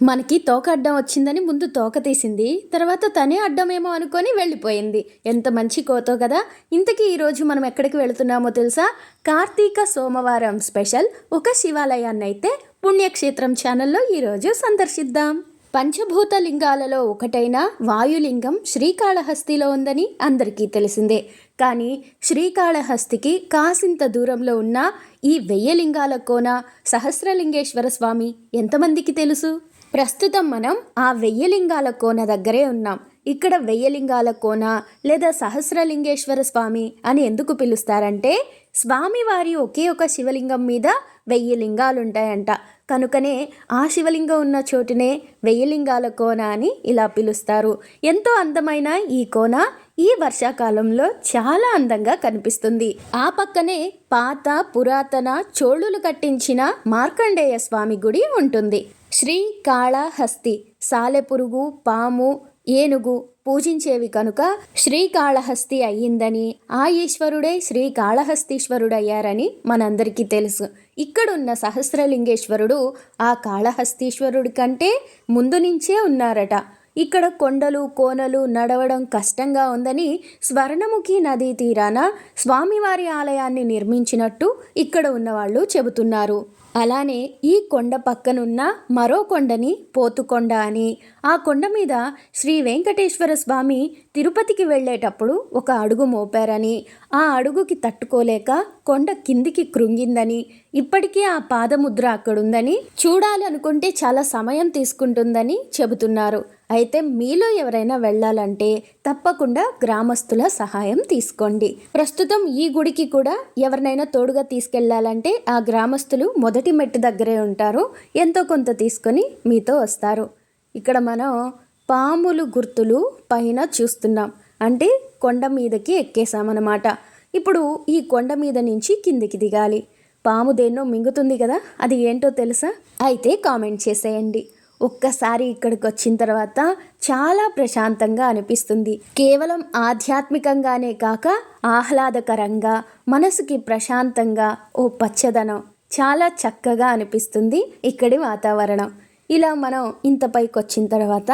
మనకి తోక అడ్డం వచ్చిందని ముందు తోక తీసింది తర్వాత తనే అడ్డమేమో అనుకొని వెళ్ళిపోయింది. ఎంత మంచి కోతో కదా! ఇంతకీ ఈరోజు మనం ఎక్కడికి వెళుతున్నామో తెలుసా? కార్తీక సోమవారం స్పెషల్ ఒక శివాలయాన్ని అయితే పుణ్యక్షేత్రం ఛానల్లో ఈరోజు సందర్శిద్దాం. పంచభూత లింగాలలో ఒకటైన వాయులింగం శ్రీకాళహస్తిలో ఉందని అందరికీ తెలిసిందే. కానీ శ్రీకాళహస్తికి కాసింత దూరంలో ఉన్న ఈ వెయ్యలింగాల కోన సహస్రలింగేశ్వర స్వామి ఎంతమందికి తెలుసు? ప్రస్తుతం మనం ఆ వెయ్యలింగాల కోన దగ్గరే ఉన్నాం. ఇక్కడ వెయ్యలింగాల కోన లేదా సహస్రలింగేశ్వర స్వామి అని ఎందుకు పిలుస్తారంటే స్వామివారి ఒకే ఒక శివలింగం మీద వెయ్యి లింగాలు ఉంటాయంట కనుకనే ఆ శివలింగం ఉన్న చోటునే వెయ్యలింగాల కోన అని ఇలా పిలుస్తారు. ఎంతో అందమైన ఈ కోన ఈ వర్షాకాలంలో చాలా అందంగా కనిపిస్తుంది. ఆ పక్కనే పాత పురాతన చోళులు కట్టించిన మార్కండేయ స్వామి గుడి ఉంటుంది. శ్రీ కాళహస్తి సాలెపురుగు పాము ఏనుగు పూజించేవి కనుక శ్రీకాళహస్తి అయ్యిందని. ఆ ఈశ్వరుడే శ్రీకాళహస్తీశ్వరుడయ్యారని మనందరికీ తెలుసు. ఇక్కడున్న సహస్రలింగేశ్వరుడు ఆ కాళహస్తీశ్వరుడి కంటే ముందు నుంచే ఉన్నారట. ఇక్కడ కొండలు కోనలు నడవడం కష్టంగా ఉందని స్వర్ణముఖి నదీ తీరాన స్వామివారి ఆలయాన్ని నిర్మించినట్టు ఇక్కడ ఉన్నవాళ్ళు చెబుతున్నారు. అలానే ఈ కొండ పక్కనున్న మరో కొండని పోతుకొండ అని. ఆ కొండ మీద శ్రీ వెంకటేశ్వర స్వామి తిరుపతికి వెళ్ళేటప్పుడు ఒక అడుగు మోపారని ఆ అడుగుకి తట్టుకోలేక కొండ కిందికి కృంగిందని ఇప్పటికీ ఆ పాదముద్ర అక్కడుందని చూడాలనుకుంటే చాలా సమయం తీసుకుంటుందని చెబుతున్నారు. అయితే మీలో ఎవరైనా వెళ్ళాలంటే తప్పకుండా గ్రామస్తుల సహాయం తీసుకోండి. ప్రస్తుతం ఈ గుడికి కూడా ఎవరినైనా తోడుగా తీసుకెళ్ళాలంటే ఆ గ్రామస్తులు మొదటి మెట్టు దగ్గరే ఉంటారు. ఎంతో కొంత తీసుకొని మీతో వస్తారు. ఇక్కడ మనం పాములు గుర్తులు పైన చూస్తున్నాం. అంటే కొండ మీదకి ఎక్కేసామన్నమాట ఇప్పుడు ఈ కొండ మీద నుంచి కిందికి దిగాలి. పాము దేన్నో మింగుతుంది కదా అది ఏంటో తెలుసా? అయితే కామెంట్ చేసేయండి. ఒక్కసారి ఇక్కడికి వచ్చిన తర్వాత చాలా ప్రశాంతంగా అనిపిస్తుంది. కేవలం ఆధ్యాత్మికంగానే కాక ఆహ్లాదకరంగా మనసుకి ప్రశాంతంగా ఓ పచ్చదనం. చాలా చక్కగా అనిపిస్తుంది ఇక్కడి వాతావరణం. ఇలా మనం ఇంత పైకి వచ్చిన తర్వాత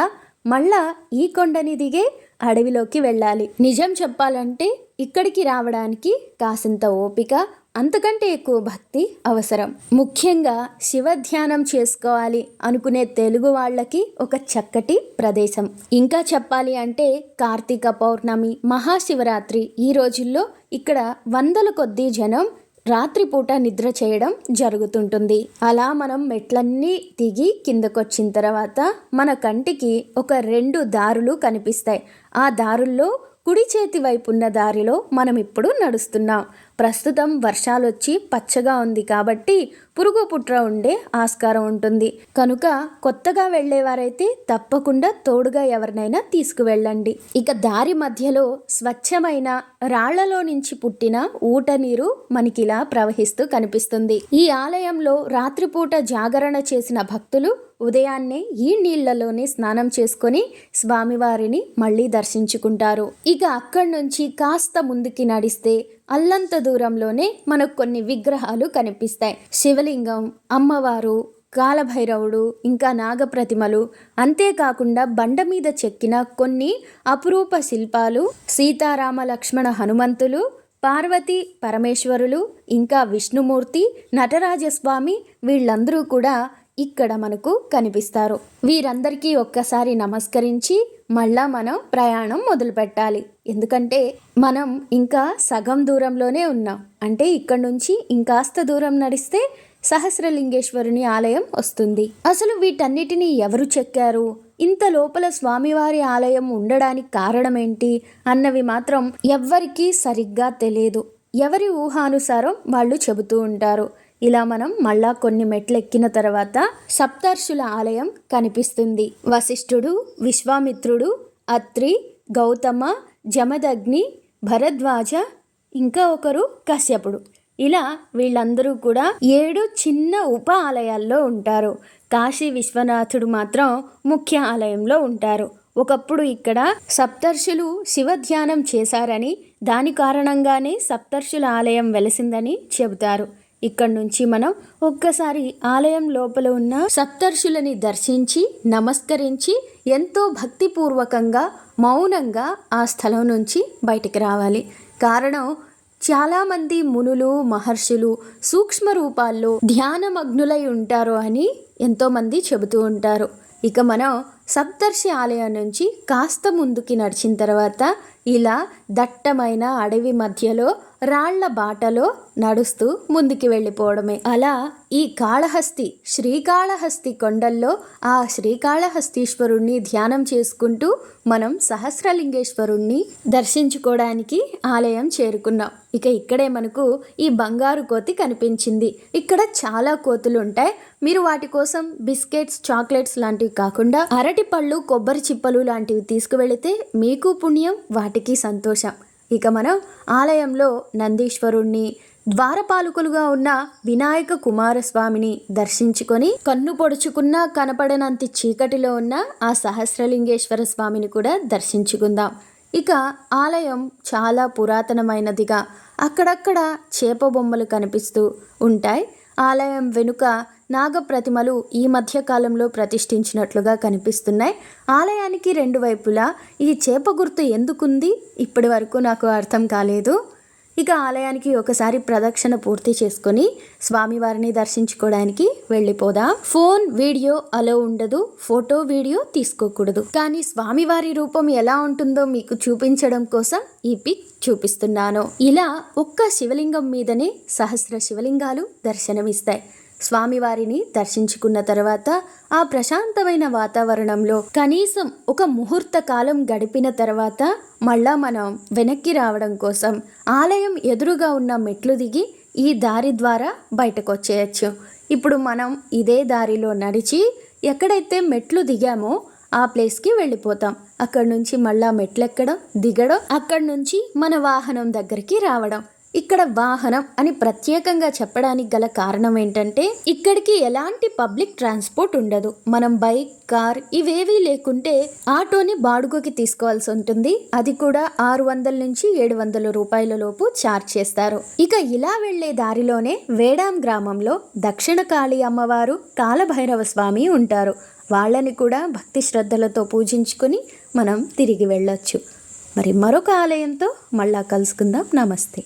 మళ్ళా ఈ కొండని దిగే అడవిలోకి వెళ్ళాలి. నిజం చెప్పాలంటే ఇక్కడికి రావడానికి కాసింత ఓపిక అంతకంటే ఎక్కువ భక్తి అవసరం. ముఖ్యంగా శివ ధ్యానం చేసుకోవాలి అనుకునే తెలుగు వాళ్ళకి ఒక చక్కటి ప్రదేశం. ఇంకా చెప్పాలి అంటే కార్తీక పౌర్ణమి మహాశివరాత్రి ఈ రోజుల్లో ఇక్కడ వందల కొద్దీ జనం రాత్రిపూట నిద్ర చేయడం జరుగుతుంటుంది. అలా మనం మెట్లన్నీ దిగి కిందకొచ్చిన తర్వాత మన కంటికి ఒక రెండు దారులు కనిపిస్తాయి. ఆ దారుల్లో కుడి చేతి వైపు ఉన్న దారిలో మనం ఇప్పుడు నడుస్తున్నాం. ప్రస్తుతం వర్షాలు వచ్చి పచ్చగా ఉంది కాబట్టి పురుగు పుట్ర ఉండే ఆస్కారం ఉంటుంది. కనుక కొత్తగా వెళ్ళేవారైతే తప్పకుండా తోడుగా ఎవరినైనా తీసుకువెళ్ళండి. ఇక దారి మధ్యలో స్వచ్ఛమైన రాళ్ళలో నుంచి పుట్టిన ఊట నీరు మనకిలా ప్రవహిస్తూ కనిపిస్తుంది. ఈ ఆలయంలో రాత్రిపూట జాగరణ చేసిన భక్తులు ఉదయాన్నే ఈ నీళ్ళలోనే స్నానం చేసుకొని స్వామివారిని మళ్ళీ దర్శించుకుంటారు. ఇక అక్కడి నుంచి కాస్త ముందుకి నడిస్తే అల్లంత దూరంలోనే మనకు కొన్ని విగ్రహాలు కనిపిస్తాయి. శివలింగం అమ్మవారు కాలభైరవుడు ఇంకా నాగప్రతిమలు. అంతేకాకుండా బండ మీద చెక్కిన కొన్ని అపురూప శిల్పాలు సీతారామ లక్ష్మణ హనుమంతులు పార్వతి పరమేశ్వరులు ఇంకా విష్ణుమూర్తి నటరాజస్వామి వీళ్ళందరూ కూడా ఇక్కడ మనకు కనిపిస్తారు. వీరందరికీ ఒక్కసారి నమస్కరించి మళ్ళా మనం ప్రయాణం మొదలు పెట్టాలి ఎందుకంటే మనం ఇంకా సగం దూరంలోనే ఉన్నాం. అంటే ఇక్కడ నుంచి ఇంకాస్త దూరం నడిస్తే సహస్రలింగేశ్వరుని ఆలయం వస్తుంది. అసలు వీటన్నిటినీ ఎవరు చెక్కారు? ఇంత లోపల స్వామివారి ఆలయం ఉండడానికి కారణమేంటి? అన్నవి మాత్రం ఎవ్వరికీ సరిగ్గా తెలియదు. ఎవరి ఊహానుసారం వాళ్ళు చెబుతూ ఉంటారు. ఇలా మనం మళ్ళా కొన్ని మెట్లు ఎక్కిన తర్వాత సప్తర్షుల ఆలయం కనిపిస్తుంది. వశిష్ఠుడు విశ్వామిత్రుడు అత్రి గౌతమ జమదగ్ని భరద్వాజ ఇంకా ఒకరు కశ్యపుడు. ఇలా వీళ్ళందరూ కూడా ఏడు చిన్న ఉప ఆలయాల్లో ఉంటారు. కాశీ విశ్వనాథుడు మాత్రం ముఖ్య ఆలయంలో ఉంటారు. ఒకప్పుడు ఇక్కడ సప్తర్షులు శివ ధ్యానం చేశారని దాని కారణంగానే సప్తర్షుల ఆలయం వెలసిందని చెబుతారు. ఇక్కడ నుంచి మనం ఒక్కసారి ఆలయం లోపల ఉన్న సప్తర్షులని దర్శించి నమస్కరించి ఎంతో భక్తిపూర్వకంగా మౌనంగా ఆ స్థలం నుంచి బయటికి రావాలి. కారణం చాలామంది మునులు మహర్షులు సూక్ష్మ రూపాల్లో ధ్యానమగ్నులై ఉంటారు అని ఎంతోమంది చెబుతూ ఉంటారు. ఇక మనం సప్తర్షి ఆలయం నుంచి కాస్త ముందుకి నడిచిన తర్వాత ఇలా దట్టమైన అడవి మధ్యలో రాళ్ళ బాటలో నడుస్తూ ముందుకి వెళ్ళిపోవడమే. అలా ఈ కాళహస్తి శ్రీకాళహస్తి కొండల్లో ఆ శ్రీకాళహస్తీశ్వరుణ్ణి ధ్యానం చేసుకుంటూ మనం సహస్రలింగేశ్వరుణ్ణి దర్శించుకోవడానికి ఆలయం చేరుకున్నాం. ఇక ఇక్కడే మనకు ఈ బంగారు కోతి కనిపించింది. ఇక్కడ చాలా కోతులు ఉంటాయి మీరు వాటి కోసం బిస్కెట్స్ చాక్లెట్స్ లాంటివి కాకుండా అరటి అరటిపళ్ళు కొబ్బరి చిప్పలు లాంటివి తీసుకువెళితే మీకు పుణ్యం వాటికి సంతోషం. ఇక మనం ఆలయంలో నందీశ్వరుణ్ణి ద్వారపాలకులుగా ఉన్న వినాయక కుమారస్వామిని దర్శించుకొని కన్ను పొడుచుకున్న కనపడనంత చీకటిలో ఉన్న ఆ సహస్రలింగేశ్వర స్వామిని కూడా దర్శించుకుందాం. ఇక ఆలయం చాలా పురాతనమైనదిగా అక్కడక్కడ చేప బొమ్మలు కనిపిస్తూ ఉంటాయి. ఆలయం వెనుక నాగప్రతిమలు ఈ మధ్యకాలంలో ప్రతిష్ఠించినట్లుగా కనిపిస్తున్నాయి. ఆలయానికి రెండు వైపులా ఈ చేప గుర్తు ఎందుకుంది? ఇప్పటి వరకు నాకు అర్థం కాలేదు. ఇక ఆలయానికి ఒకసారి ప్రదక్షిణ పూర్తి చేసుకొని స్వామివారిని దర్శించుకోవడానికి వెళ్ళిపోదాం. ఫోన్ వీడియో అలో ఉండదు ఫోటో వీడియో తీసుకోకూడదు. కానీ స్వామివారి రూపం ఎలా ఉంటుందో మీకు చూపించడం కోసం ఈ పిక్ చూపిస్తున్నాను. ఇలా ఒక్క శివలింగం మీదనే సహస్ర శివలింగాలు దర్శనమిస్తాయి. స్వామివారిని దర్శించుకున్న తర్వాత ఆ ప్రశాంతమైన వాతావరణంలో కనీసం ఒక ముహూర్త కాలం గడిపిన తర్వాత మళ్ళా మనం వెనక్కి రావడం కోసం ఆలయం ఎదురుగా ఉన్న మెట్లు దిగి ఈ దారి ద్వారా బయటకు వచ్చేయచ్చు ఇప్పుడు మనం ఇదే దారిలో నడిచి ఎక్కడైతే మెట్లు దిగామో ఆ ప్లేస్కి వెళ్ళిపోతాం. అక్కడ నుంచి మళ్ళా మెట్లెక్కడం దిగడం అక్కడ నుంచి మన వాహనం దగ్గరికి రావడం. ఇక్కడ వాహనం అని ప్రత్యేకంగా చెప్పడానికి గల కారణం ఏంటంటే ఇక్కడికి ఎలాంటి పబ్లిక్ ట్రాన్స్పోర్ట్ ఉండదు. మనం బైక్ కార్ ఇవేవీ లేకుంటే ఆటోని బాడుగకి తీసుకోవాల్సి ఉంటుంది. అది కూడా ఆరు వందల నుంచి ఏడు వందల రూపాయల లోపు ఛార్జ్ చేస్తారు. ఇక ఇలా వెళ్ళే దారిలోనే వేడాం గ్రామంలో దక్షిణ కాళీ అమ్మవారు కాలభైరవ స్వామి ఉంటారు. వాళ్ళని కూడా భక్తి శ్రద్ధలతో పూజించుకొని మనం తిరిగి వెళ్ళొచ్చు. మరి మరొక ఆలయంతో మళ్ళా కలుసుకుందాం. నమస్తే.